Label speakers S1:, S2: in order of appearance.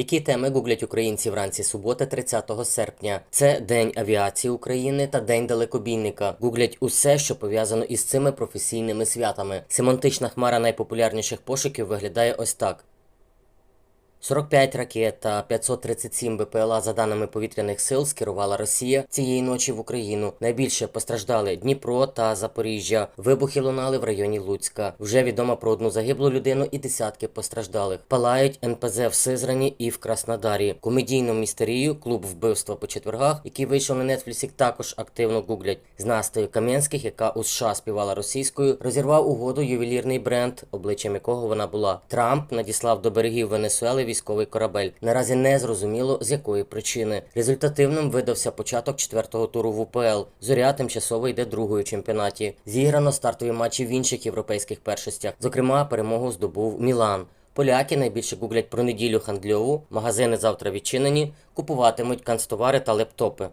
S1: Які теми гуглять українці вранці суботи, 30 серпня? Це День авіації України та День далекобійника. Гуглять усе, що пов'язано із цими професійними святами. Семантична хмара найпопулярніших пошуків виглядає ось так. 45 ракет та 537 БПЛА за даними повітряних сил скерувала Росія цієї ночі в Україну. Найбільше постраждали Дніпро та Запоріжжя. Вибухи лунали в районі Луцька. Вже відомо про одну загиблу людину і десятки постраждалих. Палають НПЗ в Сизрані і в Краснодарі. Комедійну містерію клуб вбивства по четвергах, який вийшов на Нетфліксі, також активно гуглять. З Настею Кам'янських, яка у США співала російською, розірвав угоду ювелірний бренд, обличчям якого вона була. Трамп надіслав до берегів Венесуели військовий корабель. Наразі не зрозуміло з якої причини. Результативним видався початок четвертого туру в УПЛ. Зоря тимчасово йде другою чемпіонаті. Зіграно стартові матчі в інших європейських першостях. Зокрема, перемогу здобув Мілан. Поляки найбільше гуглять про неділю хандльову. Магазини завтра відчинені, купуватимуть канцтовари та лептопи.